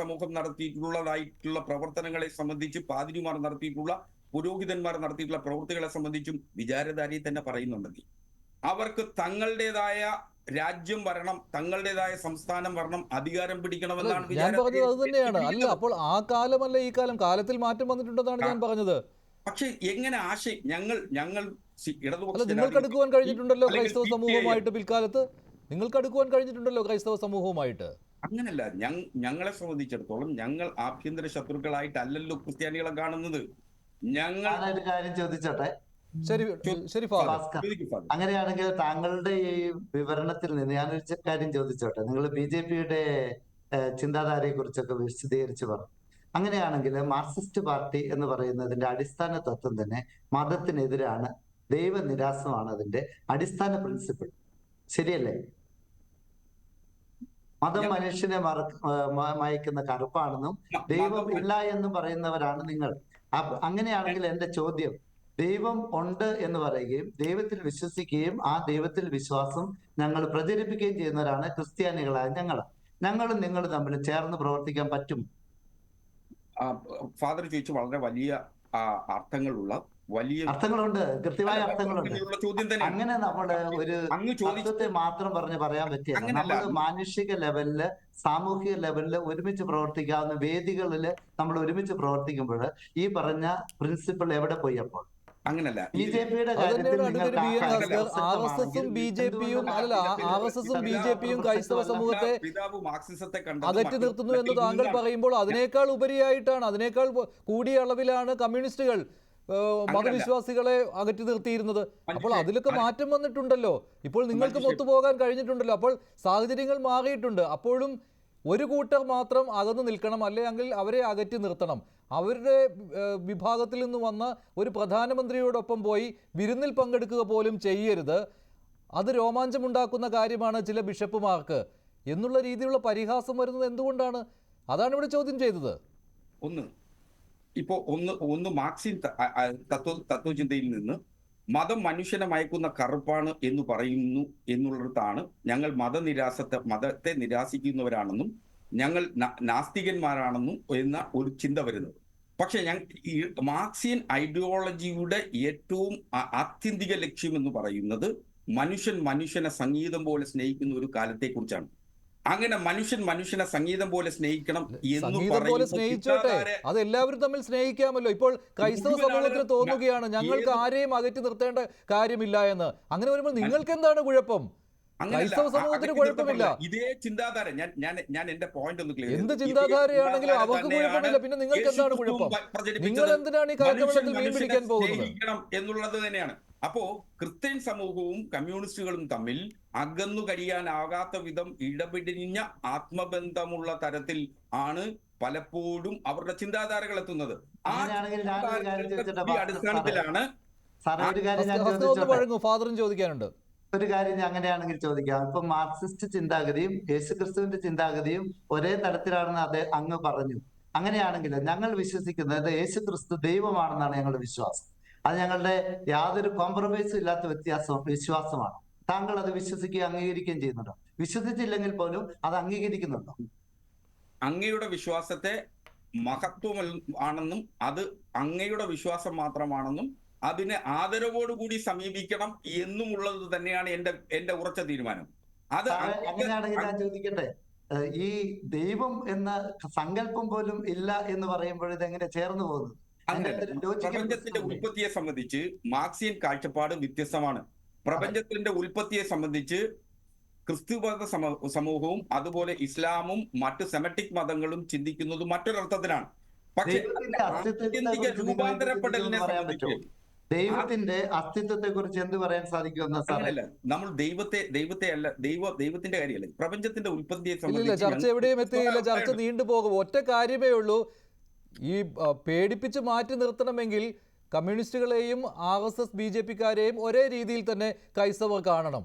സമൂഹം നടത്തിയിട്ടുള്ളതായിട്ടുള്ള പ്രവർത്തനങ്ങളെ സംബന്ധിച്ച് പാതിരിമാർ നടത്തിയിട്ടുള്ള പുരോഹിതന്മാർ നടത്തിയിട്ടുള്ള പ്രവൃത്തികളെ സംബന്ധിച്ചും വിചാരധാരി തന്നെ പറയുന്നുണ്ടെങ്കിൽ അവർക്ക് തങ്ങളുടേതായ രാജ്യം വരണം തങ്ങളുടേതായ സംസ്ഥാനം വരണം അധികാരം പിടിക്കണമെന്നാണ് ഞാൻ പറഞ്ഞത് അത് തന്നെയാണ്. അല്ല അപ്പോൾ ആ കാലമല്ല ഈ കാലം. കാലത്തിൽ മാറ്റം വന്നിട്ടുണ്ടെന്നാണ് ഞാൻ പറഞ്ഞത്. പക്ഷെ എങ്ങനെ ആശയം ഞങ്ങൾ ഞങ്ങൾ ഇടതുപക്ഷം നിങ്ങൾക്ക് അടുക്കുവാൻ കഴിഞ്ഞിട്ടുണ്ടല്ലോ ക്രൈസ്തവ സമൂഹമായിട്ട് സമൂഹവുമായിട്ട് പിൽക്കാലത്ത്? നിങ്ങൾക്ക് അടുക്കുവാൻ കഴിഞ്ഞിട്ടുണ്ടല്ലോ ക്രൈസ്തവ സമൂഹവുമായിട്ട്? അങ്ങനല്ല. ഞങ് ഞങ്ങളെ സംബന്ധിച്ചിടത്തോളം ഞങ്ങൾ ആഭ്യന്തര ശത്രുക്കളായിട്ടല്ലല്ലോ ക്രിസ്ത്യാനികളെ കാണുന്നത്. ഞങ്ങൾ കാര്യം ചോദിച്ചോട്ടെ? ശരി ശരി. അങ്ങനെയാണെങ്കിൽ താങ്കളുടെ ഈ വിവരണത്തിൽ നിന്ന് ഞാൻ ഒരു കാര്യം ചോദിച്ചോട്ടെ? നിങ്ങൾ ബി ജെ പിയുടെ ചിന്താധാരയെ കുറിച്ചൊക്കെ വിശദീകരിച്ചു പറഞ്ഞു. അങ്ങനെയാണെങ്കിൽ മാർക്സിസ്റ്റ് പാർട്ടി എന്ന് പറയുന്നതിന്റെ അടിസ്ഥാന തത്വം തന്നെ മതത്തിനെതിരാണ്. ദൈവനിരാസമാണ് അതിന്റെ അടിസ്ഥാന പ്രിൻസിപ്പിൾ ശരിയല്ലേ? മതം മനുഷ്യനെ മയക്കുന്ന കറുപ്പാണെന്നും ദൈവം ഇല്ല എന്ന് പറയുന്നവരാണ് നിങ്ങൾ. അങ്ങനെയാണെങ്കിൽ എന്റെ ചോദ്യം ദൈവം ഉണ്ട് എന്ന് പറയുകയും ദൈവത്തിൽ വിശ്വസിക്കുകയും ആ ദൈവത്തിൽ വിശ്വാസം ഞങ്ങൾ പ്രചരിപ്പിക്കുകയും ചെയ്യുന്നവരാണ് ക്രിസ്ത്യാനികളായ ഞങ്ങൾ. ഞങ്ങളും നിങ്ങളും തമ്മിൽ ചേർന്ന് പ്രവർത്തിക്കാൻ പറ്റും. ഫാദർ ചോദിച്ചു വളരെ വലിയ അർത്ഥങ്ങളുള്ള വലിയ അർത്ഥങ്ങളുണ്ട്. കൃത്യമായ അർത്ഥങ്ങളുണ്ട്. ചോദ്യം തന്നെ. അങ്ങനെ നമ്മൾ ഒരു അങ്ങ് ചോദിച്ചു മാത്രം പറഞ്ഞ് പറയാൻ പറ്റിയ. നമ്മൾ മാനുഷിക ലെവലിൽ സാമൂഹിക ലെവലിൽ ഒരുമിച്ച് പ്രവർത്തിക്കാവുന്ന വേദികളിൽ നമ്മൾ ഒരുമിച്ച് പ്രവർത്തിക്കുമ്പോൾ ഈ പറഞ്ഞ പ്രിൻസിപ്പിൾ എവിടെ പോയി അപ്പോൾ? അങ്ങനല്ല. ബി ജെ പിയുടെ ബി ജെ പിയും അല്ല ആർ എസ് എസും ബി ജെ പിയും ക്രൈസ്തവ സമൂഹത്തെ പിതാവ് മാർക്സിസത്തെ അകറ്റി നിർത്തുന്നു എന്ന് താങ്കൾ പറയുമ്പോൾ അതിനേക്കാൾ ഉപരിയായിട്ടാണ് അതിനേക്കാൾ കൂടിയ അളവിലാണ് കമ്മ്യൂണിസ്റ്റുകൾ മതവിശ്വാസികളെ അകറ്റി നിർത്തിയിരുന്നത്. അപ്പോൾ അതിലൊക്കെ മാറ്റം വന്നിട്ടുണ്ടല്ലോ. ഇപ്പോൾ നിങ്ങൾക്ക് ഒത്തുപോകാൻ കഴിഞ്ഞിട്ടുണ്ടല്ലോ. അപ്പോൾ സാഹചര്യങ്ങൾ മാറിയിട്ടുണ്ട്. അപ്പോഴും ഒരു കൂട്ടർ മാത്രം അകന്നു നിൽക്കണം. അല്ലെങ്കിൽ അവരെ അകറ്റി നിർത്തണം. അവരുടെ വിഭാഗത്തിൽ നിന്ന് വന്ന ഒരു പ്രധാനമന്ത്രിയോടൊപ്പം പോയി വിരുന്നിൽ പങ്കെടുക്കുക പോലും ചെയ്യരുത്. അത് രോമാഞ്ചമുണ്ടാക്കുന്ന കാര്യമാണ് ചില ബിഷപ്പുമാർക്ക്. എന്നുള്ള രീതിയിലുള്ള പരിഹാസം വരുന്നത് എന്തുകൊണ്ടാണ്? അതാണ് ഇവിടെ ചോദ്യം ചെയ്തത്. ഒന്ന് ഇപ്പോ ഒന്ന് ഒന്ന് മാർക്സിൻ തത്വ തത്വചിന്തയിൽ നിന്ന് മതം മനുഷ്യനെ മയക്കുന്ന കറുപ്പാണ് എന്ന് പറയുന്നു എന്നുള്ളിടത്താണ് ഞങ്ങൾ മതനിരാസത്തെ മതത്തെ നിരാസിക്കുന്നവരാണെന്നും ഞങ്ങൾ നാസ്തികന്മാരാണെന്നും എന്ന ഒരു ചിന്ത വരുന്നത്. പക്ഷെ ഞങ്ങൾ മാർക്സിയൻ ഐഡിയോളജിയുടെ ഏറ്റവും ആത്യന്തിക ലക്ഷ്യം എന്ന് പറയുന്നത് മനുഷ്യൻ മനുഷ്യനെ സംഗീതം പോലെ സ്നേഹിക്കുന്ന ഒരു കാലത്തെക്കുറിച്ചാണ്. അങ്ങനെ മനുഷ്യൻ മനുഷ്യനെ സംഗീതം പോലെ സ്നേഹിക്കണം എന്ന് സംഗീതം പോലെ സ്നേഹിച്ചോട്ടെ. അത് എല്ലാവരും തമ്മിൽ സ്നേഹിക്കാമല്ലോ. ഇപ്പോൾ ക്രൈസ്തവ സമൂഹത്തിന് തോന്നുകയാണ് ഞങ്ങൾക്ക് ആരെയും അകറ്റി നിർത്തേണ്ട കാര്യമില്ല എന്ന്. അങ്ങനെ വരുമ്പോൾ നിങ്ങൾക്ക് എന്താണ് കുഴപ്പം. ക്രൈസ്തവ സമൂഹത്തിന് കുഴപ്പമില്ല. ഇതേ ചിന്താധാര ഞാൻ ഞാൻ ഞാൻ എന്റെ പോയിന്റ് ഒന്ന് ക്ലിയർ എന്ത് ചിന്താധാരയാണെങ്കിലും അവർക്ക് കുഴപ്പമില്ല. പിന്നെ നിങ്ങൾക്ക് എന്താണ് കുഴപ്പം? നിങ്ങൾ എന്തിനാണ് ഈ കലക്കവെള്ളത്തിൽ മീൻ പിടിക്കാൻ പോകുന്നത്? എന്നുള്ളത് തന്നെയാണ്. അപ്പോ ക്രിസ്ത്യൻ സമൂഹവും കമ്മ്യൂണിസ്റ്റുകളും തമ്മിൽ അകന്നു കഴിയാനാകാത്ത വിധം ഇടപെടിഞ്ഞ ആത്മബന്ധമുള്ള തരത്തിൽ ആണ് പലപ്പോഴും അവരുടെ ചിന്താധാരകൾ എത്തുന്നത്. ആ അടിസ്ഥാനത്തിലാണ് ഫാദറും ചോദിക്കാനുണ്ട്. ഒരു കാര്യം ഞാൻ അങ്ങനെയാണെങ്കിൽ ചോദിക്കാം. ഇപ്പൊ മാർക്സിസ്റ്റ് ചിന്താഗതിയും യേശുക്രിസ്തുവിന്റെ ചിന്താഗതിയും ഒരേ തരത്തിലാണെന്ന് അദ്ദേഹം അങ്ങ് പറഞ്ഞു. അങ്ങനെയാണെങ്കിൽ ഞങ്ങൾ വിശ്വസിക്കുന്നത് യേശുക്രിസ്തു ദൈവമാണെന്നാണ് ഞങ്ങളുടെ വിശ്വാസം. അത് ഞങ്ങളുടെ യാതൊരു കോംപ്രമൈസും ഇല്ലാത്ത വ്യത്യാസം വിശ്വാസമാണ്. താങ്കൾ അത് വിശ്വസിക്കുകയും അംഗീകരിക്കുകയും ചെയ്യുന്നുണ്ടോ? വിശ്വസിച്ചില്ലെങ്കിൽ പോലും അത് അംഗീകരിക്കുന്നുണ്ടോ? അങ്ങയുടെ വിശ്വാസത്തെ മഹത്വം ആണെന്നും അത് അങ്ങയുടെ വിശ്വാസം മാത്രമാണെന്നും അതിനെ ആദരവോടുകൂടി സമീപിക്കണം എന്നുമുള്ളത് തന്നെയാണ് എന്റെ എന്റെ ഉറച്ച തീരുമാനം. അത് അങ്ങനെയാണെങ്കിൽ ഞാൻ ചോദിക്കട്ടെ? ഈ ദൈവം എന്ന സങ്കല്പം പോലും ഇല്ല എന്ന് പറയുമ്പോൾ ഇതെങ്ങനെ ചേർന്ന് പോകുന്നു? അങ്ങനെയല്ല. അതിനകത്തൊരു logical പ്രപഞ്ചത്തിന്റെ ഉൽപ്പത്തിയെ സംബന്ധിച്ച് മാർക്സിയൻ കാഴ്ചപ്പാട് വ്യത്യസ്തമാണ്. പ്രപഞ്ചത്തിന്റെ ഉൽപ്പത്തിയെ സംബന്ധിച്ച് ക്രിസ്തുമത സമ- സമൂഹവും അതുപോലെ ഇസ്ലാമും മറ്റ് സെമറ്റിക് മതങ്ങളും ചിന്തിക്കുന്നത് മറ്റൊരർത്ഥത്തിലാണ്. പക്ഷേ ആത്യന്തിക രൂപാന്തരപ്പെടലിനെ സംബന്ധിച്ച്? ദൈവത്തിന്റെ അസ്തിത്വത്തെ കുറിച്ച് എന്ത് പറയാൻ സാധിക്കും നമ്മൾ ദൈവത്തെ ദൈവത്തെ അല്ല ദൈവ ദൈവത്തിന്റെ കാര്യമല്ല? പ്രപഞ്ചത്തിന്റെ ഉൽപ്പത്തിയെ സംബന്ധിച്ച് ചർച്ച എവിടെയും എത്തിയില്ല ചർച്ച നീണ്ടു നീണ്ടുപോകും ഒറ്റ കാര്യമേ ഉള്ളൂ. ഈ പേടിപ്പിച്ച് മാറ്റി നിർത്തണമെങ്കിൽ കമ്മ്യൂണിസ്റ്റുകളെയും R S S B J പിക്കാരെയും ഒരേ രീതിയിൽ തന്നെ ക്രൈസ്തവർ കാണണം.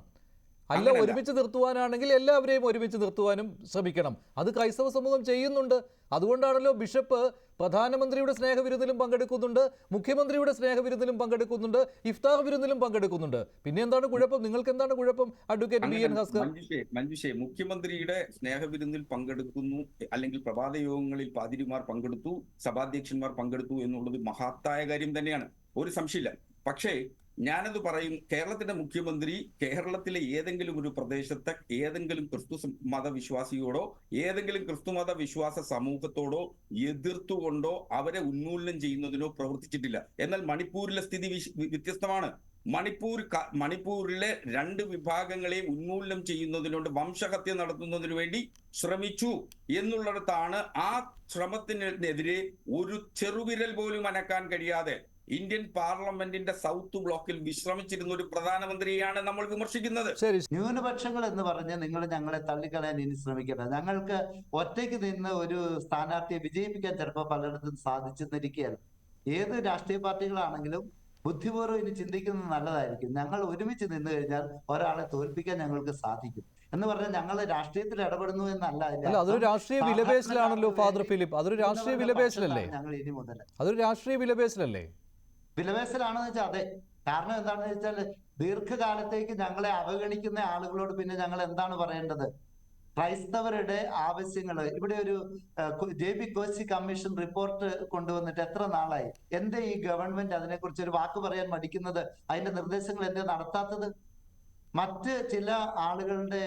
അല്ല. ഒരുമിച്ച് നിർത്തുവാനാണെങ്കിൽ എല്ലാവരെയും ഒരുമിച്ച് നിർത്തുവാനും ശ്രമിക്കണം. അത് ക്രൈസ്തവ സമൂഹം ചെയ്യുന്നുണ്ട്. അതുകൊണ്ടാണല്ലോ ബിഷപ്പ് പ്രധാനമന്ത്രിയുടെ സ്നേഹവിരുന്നിലും പങ്കെടുക്കുന്നുണ്ട് മുഖ്യമന്ത്രിയുടെ സ്നേഹവിരുന്നിലും പങ്കെടുക്കുന്നുണ്ട് ഇഫ്താഹ് വിരുന്നിലും പങ്കെടുക്കുന്നുണ്ട്. പിന്നെ എന്താണ് കുഴപ്പം? നിങ്ങൾക്ക് എന്താണ് കുഴപ്പം അഡ്വക്കേറ്റ് ബി എൻ ഹാസ്കർ? മഞ്ജുഷേ മുഖ്യമന്ത്രിയുടെ സ്നേഹവിരുന്നിൽ പങ്കെടുക്കുന്നു അല്ലെങ്കിൽ പ്രഭാത യോഗങ്ങളിൽ പാതിരിമാർ പങ്കെടുത്തു സഭാധ്യക്ഷന്മാർ പങ്കെടുത്തു എന്നുള്ളത് മഹത്തായ കാര്യം തന്നെയാണ്. ഒരു സംശയമില്ല. പക്ഷേ ഞാനത് പറയും കേരളത്തിന്റെ മുഖ്യമന്ത്രി കേരളത്തിലെ ഏതെങ്കിലും ഒരു പ്രദേശത്തെ ഏതെങ്കിലും ക്രിസ്തു മതവിശ്വാസിയോടോ ഏതെങ്കിലും ക്രിസ്തുമത വിശ്വാസ സമൂഹത്തോടോ എതിർത്തുകൊണ്ടോ അവരെ ഉന്മൂലനം ചെയ്യുന്നതിനോ പ്രവർത്തിച്ചിട്ടില്ല. എന്നാൽ മണിപ്പൂരിലെ സ്ഥിതി വ്യത്യസ്തമാണ്. മണിപ്പൂർ മണിപ്പൂരിലെ രണ്ട് വിഭാഗങ്ങളെയും ഉന്മൂലനം ചെയ്യുന്നതിനോട് വംശഹത്യ നടത്തുന്നതിനു വേണ്ടി ശ്രമിച്ചു എന്നുള്ളിടത്താണ് ആ ശ്രമത്തിനെതിരെ ഒരു ചെറുവിരൽ പോലും അനക്കാൻ കഴിയാതെ ഇന്ത്യൻ പാർലമെന്റിന്റെ സൗത്ത് ബ്ലോക്കിൽ വിശ്രമിച്ചിരുന്ന ഒരു പ്രധാനമന്ത്രിയാണ് നമ്മൾ വിമർശിക്കുന്നത്. ശരി ന്യൂനപക്ഷങ്ങൾ എന്ന് പറഞ്ഞ് നിങ്ങൾ ഞങ്ങളെ തള്ളിക്കളയാൻ ഇനി ശ്രമിക്കരുത് ഞങ്ങൾക്ക് ഒറ്റയ്ക്ക് നിന്ന് ഒരു സ്ഥാനാർത്ഥിയെ വിജയിപ്പിക്കാൻ ചിലപ്പോൾ പലയിടത്തും സാധിച്ചെന്നിരിക്കുകയാണ്. ഏത് രാഷ്ട്രീയ പാർട്ടികളാണെങ്കിലും ബുദ്ധിപൂർവം ഇനി ചിന്തിക്കുന്നത് നല്ലതായിരിക്കും. ഞങ്ങൾ ഒരുമിച്ച് നിന്ന് കഴിഞ്ഞാൽ ഒരാളെ തോൽപ്പിക്കാൻ ഞങ്ങൾക്ക് സാധിക്കും. എന്ന് പറഞ്ഞാൽ ഞങ്ങൾ രാഷ്ട്രീയത്തിൽ ഇടപെടുന്നു എന്നല്ല. അല്ല അതൊരു. രാഷ്ട്രീയ വിലപേശലാണല്ലോ ഫാദർ ഫിലിപ്പ്. അതൊരു രാഷ്ട്രീയ വിലപേശലല്ലേ? ഞങ്ങൾ ഇനി മുതൽ. അതൊരു രാഷ്ട്രീയ വിലപേശലല്ലേ? വിലപേശലാണെന്ന് വെച്ചാൽ അതെ. കാരണം എന്താണെന്ന് വെച്ചാൽ ദീർഘകാലത്തേക്ക് ഞങ്ങളെ അവഗണിക്കുന്ന ആളുകളോട് പിന്നെ ഞങ്ങൾ എന്താണ് പറയേണ്ടത്? ക്രൈസ്തവരുടെ ആവശ്യങ്ങൾ. ഇവിടെ ഒരു J B Koshy commission report കൊണ്ടുവന്നിട്ട് എത്ര നാളായി? എന്തേ ഈ ഗവൺമെന്റ് അതിനെക്കുറിച്ച് ഒരു വാക്ക് പറയാൻ മടിക്കുന്നത്? അതിന്റെ നിർദ്ദേശങ്ങൾ എന്തേ നടത്താത്തത്? മറ്റ് ചില ആളുകളുടെ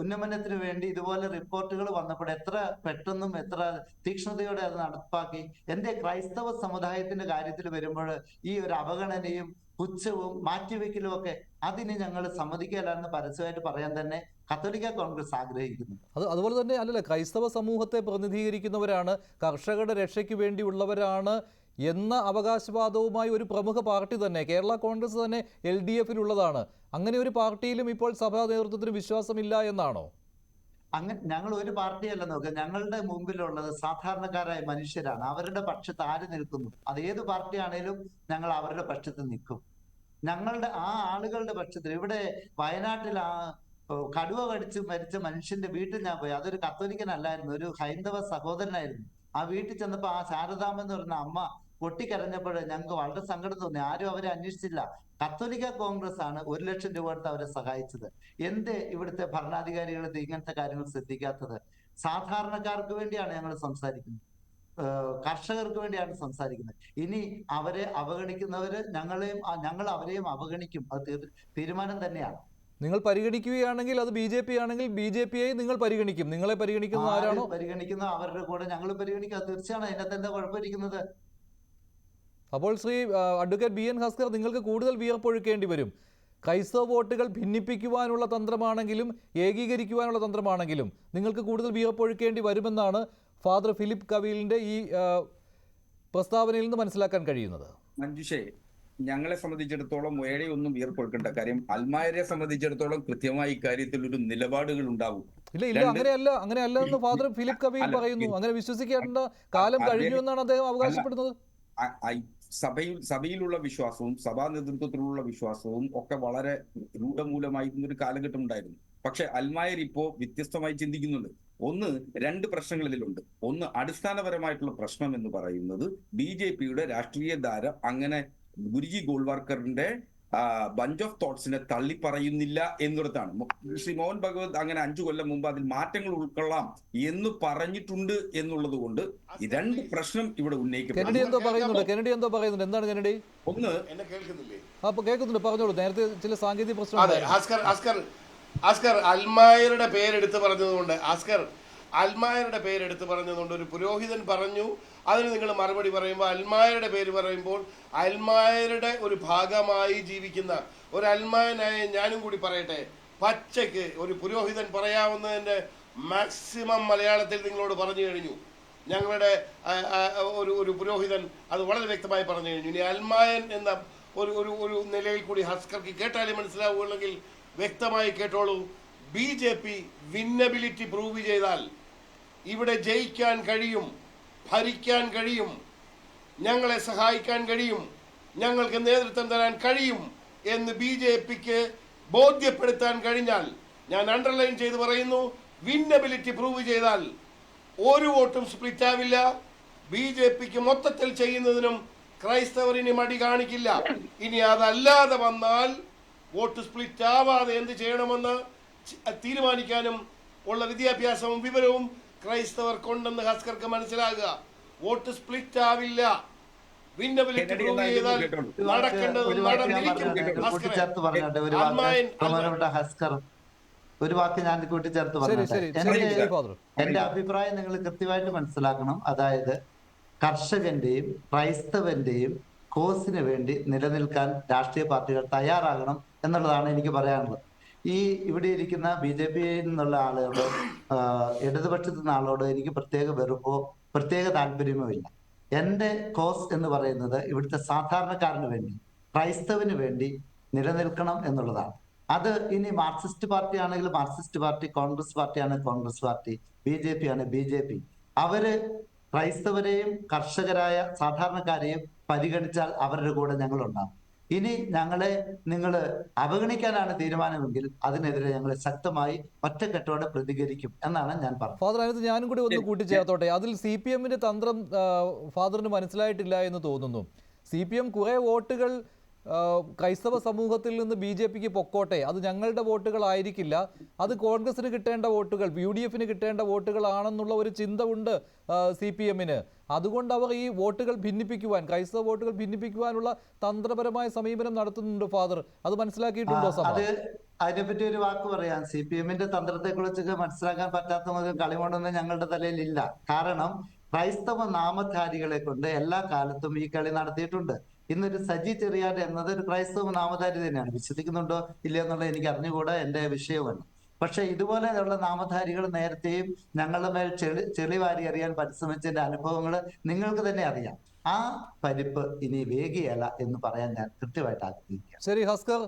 ഉന്നമനത്തിന് വേണ്ടി ഇതുപോലെ റിപ്പോർട്ടുകൾ വന്നപ്പോൾ എത്ര പെട്ടെന്നും എത്ര തീക്ഷ്ണതയോടെ അത് നടപ്പാക്കി. എന്റെ ക്രൈസ്തവ സമുദായത്തിന്റെ കാര്യത്തിൽ വരുമ്പോൾ ഈ ഒരു അവഗണനയും പുച്ഛവും മാറ്റിവെക്കലും ഒക്കെ അതിന് ഞങ്ങൾ സമ്മതിക്കലാണെന്ന് പരസ്യമായിട്ട് പറയാൻ തന്നെ കത്തോലിക്ക കോൺഗ്രസ് ആഗ്രഹിക്കുന്നു. അത് അതുപോലെ തന്നെ അല്ലല്ല ക്രൈസ്തവ സമൂഹത്തെ പ്രതിനിധീകരിക്കുന്നവരാണ് കർഷകരുടെ രക്ഷയ്ക്ക് വേണ്ടിയുള്ളവരാണ് എന്ന അവകാശവാദവുമായി ഒരു പ്രമുഖ പാർട്ടി തന്നെ കേരള കോൺഗ്രസ് തന്നെ എൽ ഡി എഫിലുള്ളതാണ്. അങ്ങനെ ഒരു പാർട്ടിയിലും ഇപ്പോൾ സഭാ നേതൃത്വത്തിന് വിശ്വാസമില്ല എന്നാണോ? അങ്ങനെ ഞങ്ങൾ ഒരു പാർട്ടിയല്ല നോക്കുക ഞങ്ങളുടെ മുമ്പിലുള്ളത് സാധാരണക്കാരായ മനുഷ്യരാണ്. അവരുടെ പക്ഷത്ത് ആര് നിൽക്കുന്നു? അത് ഏത് പാർട്ടിയാണേലും ഞങ്ങൾ അവരുടെ പക്ഷത്ത് നിൽക്കും. ഞങ്ങളുടെ ആ ആളുകളുടെ പക്ഷത്തിൽ ഇവിടെ വയനാട്ടിൽ ആ കടുവ കടിച്ച് മരിച്ച മനുഷ്യന്റെ വീട്ടിൽ ഞാൻ പോയി. അതൊരു കത്തോലിക്കനല്ലായിരുന്നു ഒരു ഹൈന്ദവ സഹോദരനായിരുന്നു. ആ വീട്ടിൽ ചെന്നപ്പോ ആ ശാരദാമ്മ എന്ന് പറയുന്ന അമ്മ പൊട്ടിക്കരഞ്ഞപ്പോൾ ഞങ്ങൾക്ക് വളരെ സങ്കടം തോന്നി. ആരും അവരെ അന്വേഷിച്ചില്ല. കത്തോലിക്ക കോൺഗ്രസ് ആണ് ഒരു ലക്ഷം രൂപ കൊടുത്ത് അവരെ സഹായിച്ചത്. എന്ത് ഇവിടുത്തെ ഭരണാധികാരികൾ ഇങ്ങനത്തെ കാര്യങ്ങൾ ശ്രദ്ധിക്കാത്തത്? സാധാരണക്കാർക്ക് വേണ്ടിയാണ് ഞങ്ങൾ സംസാരിക്കുന്നത്. കർഷകർക്ക് വേണ്ടിയാണ് സംസാരിക്കുന്നത്. ഇനി അവരെ അവഗണിക്കുന്നവര് ഞങ്ങളെയും ഞങ്ങൾ അവരെയും അവഗണിക്കും. അത് തീരുമാനം തന്നെയാണ്. നിങ്ങൾ പരിഗണിക്കുകയാണെങ്കിൽ അത് ബി ജെ പി ആണെങ്കിൽ ബി ജെ പിയെ നിങ്ങൾ പരിഗണിക്കും. നിങ്ങളെ പരിഗണിക്കുന്ന ആരാണോ? പരിഗണിക്കുന്ന അവരുടെ കൂടെ ഞങ്ങൾ പരിഗണിക്കുക അത് തീർച്ചയാണ്? അതിനകത്ത് എന്താ കുഴപ്പമിരിക്കുന്നത്. അപ്പോൾ Shri advocate B N Haskar നിങ്ങൾക്ക് കൂടുതൽ വിയർപ്പൊഴുക്കേണ്ടി വരും. ക്രൈസ്തവ വോട്ടുകൾ ഭിന്നിപ്പിക്കുവാനുള്ള തന്ത്രമാണെങ്കിലും ഏകീകരിക്കുവാനുള്ള തന്ത്രമാണെങ്കിലും നിങ്ങൾക്ക് കൂടുതൽ വിയർപ്പൊഴുക്കേണ്ടി വരുമെന്നാണ് ഫാദർ ഫിലിപ്പ് കവീലിന്റെ ഈ പ്രസ്താവനയിൽ നിന്ന് മനസ്സിലാക്കാൻ കഴിയുന്നത്. മഞ്ജുഷേ ഞങ്ങളെ സംബന്ധിച്ചിടത്തോളം ഒന്നും വിയർപ്പൊഴുക്കേണ്ട കാര്യം അൽമായരെ സംബന്ധിച്ചിടത്തോളം കൃത്യമായി ഇക്കാര്യത്തിൽ ഒരു നിലപാടുകൾ ഉണ്ടാവും. ഇല്ല ഇല്ല അങ്ങനെയല്ല അങ്ങനെയല്ല എന്ന് ഫാദർ ഫിലിപ്പ് കവീൽ പറയുന്നു. അങ്ങനെ വിശ്വസിക്കേണ്ട കാലം കഴിഞ്ഞു എന്നാണ് അദ്ദേഹം അവകാശപ്പെടുന്നത്? സഭയിൽ സഭയിലുള്ള വിശ്വാസവും സഭാ നേതൃത്വത്തിലുള്ള വിശ്വാസവും ഒക്കെ വളരെ രൂഢമൂലമായിരുന്ന ഒരു കാലഘട്ടം ഉണ്ടായിരുന്നു പക്ഷെ അൽമായർ ഇപ്പോ വ്യത്യസ്തമായി ചിന്തിക്കുന്നുണ്ട്. ഒന്ന് രണ്ട് പ്രശ്നങ്ങൾ ഇതിലുണ്ട് ഒന്ന് അടിസ്ഥാനപരമായിട്ടുള്ള പ്രശ്നം എന്ന് പറയുന്നത് ബി ജെ പിയുടെ രാഷ്ട്രീയ ധാര അങ്ങനെ ഗുരുജി ഗോൾവാർക്കറിന്റെ ബഞ്ച് ഓഫ് തോട്ട്സിനെ തള്ളി പറയുന്നില്ല എന്നിടത്താണ് മോ- ശ്രീ മോഹൻ ഭഗവത് അങ്ങനെ അഞ്ചു കൊല്ലം മുമ്പ് അതിൽ മാറ്റങ്ങൾ ഉൾക്കൊള്ളാം എന്ന് പറഞ്ഞിട്ടുണ്ട് എന്നുള്ളത് കൊണ്ട് രണ്ട് പ്രശ്നം ഇവിടെ ഉന്നയിക്കപ്പെടുന്നു. എന്തോ പറയുന്നുണ്ട് കെനഡി എന്തോ പറയുന്നുണ്ട്. എന്താണ് കെനഡി ഒന്ന് എന്നെ കേൾക്കുന്നില്ലേ? അപ്പൊ കേൾക്കുന്നുണ്ട് പറഞ്ഞോളൂ. നേരത്തെ ചില സാങ്കേതിക പ്രശ്നം. ആസ്കർ ആസ്കർ ആസ്കർ അൽമായരുടെ പേരെടുത്ത് പറഞ്ഞതുകൊണ്ട് ആസ്കർ അൽമായരുടെ പേരെടുത്ത് പറഞ്ഞതുകൊണ്ട് ഒരു പുരോഹിതൻ പറഞ്ഞു. അതിന് നിങ്ങൾ മറുപടി പറയുമ്പോൾ അൽമായരുടെ പേര് പറയുമ്പോൾ അൽമായരുടെ ഒരു ഭാഗമായി ജീവിക്കുന്ന ഒരു അൽമായനായ ഞാനും കൂടി പറയട്ടെ. പച്ചയ്ക്ക് ഒരു പുരോഹിതൻ പറയാവുന്നതിന്റെ മാക്സിമം മലയാളത്തിൽ നിങ്ങളോട് പറഞ്ഞു കഴിഞ്ഞു. ഞങ്ങളുടെ ഒരു ഒരു പുരോഹിതൻ അത് വളരെ വ്യക്തമായി പറഞ്ഞു കഴിഞ്ഞു. ഇനി അൽമായൻ എന്ന ഒരു ഒരു ഒരു നിലയിൽ കൂടി ഹസ്കർക്ക് കേട്ടാലേ മനസ്സിലാവുകയുള്ളെങ്കിൽ വ്യക്തമായി കേട്ടോളൂ. B J P winnability prove ചെയ്താൽ ഇവിടെ ജയിക്കാൻ കഴിയും ഭരിക്കാൻ കഴിയും ഞങ്ങളെ സഹായിക്കാൻ കഴിയും ഞങ്ങൾക്ക് നേതൃത്വം തരാൻ കഴിയും എന്ന് ബി ജെ പിക്ക് ബോധ്യപ്പെടുത്താൻ കഴിഞ്ഞാൽ ഞാൻ അണ്ടർലൈൻ ചെയ്ത് പറയുന്നു വിന്നബിലിറ്റി പ്രൂവ് ചെയ്താൽ ഒരു വോട്ടും സ്പ്ലിറ്റ് ആവില്ല. ബി ജെ പിക്ക് മൊത്തത്തിൽ ചെയ്യുന്നതിനും ക്രൈസ്തവരിന് മടി കാണിക്കില്ല. ഇനി അതല്ലാതെ വന്നാൽ വോട്ട് സ്പ്ലിറ്റ് ആവാതെ എന്ത് ചെയ്യണമെന്ന് തീരുമാനിക്കാനും ഉള്ള വിദ്യാഭ്യാസവും വിവരവും ക്രൈസ്തവർക്കുണ്ടെന്ന് ഹസ്കർക്ക് മനസ്സിലാകുക. വോട്ട് സ്പ്ലിറ്റ് ആവില്ല. ഒരു. കൂട്ടിച്ചേർത്ത് പറഞ്ഞോട്ടെ ബഹുമാനപ്പെട്ട ഹസ്കർ ഒരു വാക്ക് ഞാൻ കൂട്ടിച്ചേർത്ത് പറഞ്ഞോട്ടെ ശരി. എന്റെ എന്റെ അഭിപ്രായം നിങ്ങൾ കൃത്യമായിട്ട് മനസ്സിലാക്കണം. അതായത് കർഷകന്റെയും ക്രൈസ്തവന്റെയും കോസിന് വേണ്ടി നിലനിൽക്കാൻ രാഷ്ട്രീയ പാർട്ടികൾ തയ്യാറാകണം എന്നുള്ളതാണ് എനിക്ക് പറയാനുള്ളത്. ഈ ഇവിടെ ഇരിക്കുന്ന ബി ജെ പിയിൽ നിന്നുള്ള ആളുകളോ ഇടതുപക്ഷത്തു നിന്ന ആളോട് എനിക്ക് പ്രത്യേക വെറുപ്പോ പ്രത്യേക താല്പര്യമോ ഇല്ല. എന്റെ കോസ് എന്ന് പറയുന്നത് ഇവിടുത്തെ സാധാരണക്കാരന് വേണ്ടി ക്രൈസ്തവന് വേണ്ടി നിലനിൽക്കണം എന്നുള്ളതാണ്. അത് ഇനി മാർക്സിസ്റ്റ് പാർട്ടി ആണെങ്കിൽ മാർക്സിസ്റ്റ് പാർട്ടി കോൺഗ്രസ് പാർട്ടി ആണെങ്കിൽ Congress party B J P ആണ് ബി ജെ പി. അവർ ക്രൈസ്തവരെയും കർഷകരായ സാധാരണക്കാരെയും പരിഗണിച്ചാൽ അവരുടെ കൂടെ ഞങ്ങൾ ഉണ്ടാകും ഇനി ഞങ്ങളെ നിങ്ങൾ അവഗണിക്കാനാണ് തീരുമാനമെങ്കിൽ അതിനെതിരെ ഞങ്ങൾ ശക്തമായി ഒറ്റക്കെട്ടോടെ പ്രതികരിക്കും എന്നാണ് ഞാൻ പറഞ്ഞത്. ഫാദർ അതിനകത്ത് ഞാനും കൂടി ഒന്ന് കൂട്ടിച്ചേർത്തോട്ടെ. അതിൽ സി പി എമ്മിന്റെ തന്ത്രം ഫാദറിന് മനസ്സിലായിട്ടില്ല എന്ന് തോന്നുന്നു. സി പി എം കുറെ വോട്ടുകൾ ക്രൈസ്തവ സമൂഹത്തിൽ നിന്ന് ബി ജെ പിക്ക് പൊക്കോട്ടെ. അത് ഞങ്ങളുടെ വോട്ടുകളായിരിക്കില്ല. അത് കോൺഗ്രസിന് കിട്ടേണ്ട വോട്ടുകൾ യു ഡി എഫിന് കിട്ടേണ്ട വോട്ടുകളാണെന്നുള്ള ഒരു ചിന്ത ഉണ്ട് സി പി എമ്മിന്. അതുകൊണ്ട് അവർ ഈ വോട്ടുകൾ ഭിന്നിപ്പിക്കുവാൻ ക്രൈസ്തവ വോട്ടുകൾ ഭിന്നിപ്പിക്കുവാനുള്ള തന്ത്രപരമായ സമീപനം നടത്തുന്നുണ്ട് ഫാദർ. അത് മനസ്സിലാക്കിയിട്ടുണ്ടോ സാർ സഭ? അതിനെപ്പറ്റി ഒരു വാക്ക് പറയാം. സി പി എമ്മിന്റെ തന്ത്രത്തെ കുറിച്ചൊക്കെ മനസ്സിലാക്കാൻ പറ്റാത്ത ഒരു കൊണ്ടൊന്നും ഞങ്ങളുടെ തലയിൽ ഇല്ല. കാരണം ക്രൈസ്തവ നാമധാരികളെ കൊണ്ട് എല്ലാ കാലത്തും ഈ കളി നടത്തിയിട്ടുണ്ട്. ഇന്നൊരു സജി ചെറിയാട് എന്നത് ഒരു ക്രൈസ്തവ നാമധാരി തന്നെയാണ്. വിശ്വസിക്കുന്നുണ്ടോ ഇല്ല എന്നുള്ളത് എനിക്ക് അറിഞ്ഞുകൂടാ എന്റെ വിഷയമാണ് പക്ഷെ ഇതുപോലെയുള്ള നാമധാരികൾ നേരത്തെയും ഞങ്ങളുടെ മേൽ ചെളി ചെളി വാരി അറിയാൻ പരിശ്രമിച്ചതിന്റെ അനുഭവങ്ങൾ നിങ്ങൾക്ക് തന്നെ അറിയാം. ആ പരിപ്പ് ഇനി വേഗിയല്ല എന്ന് പറയാൻ ഞാൻ കൃത്യമായിട്ട് ആഗ്രഹിക്കുക ശരി ഹസ്കർ.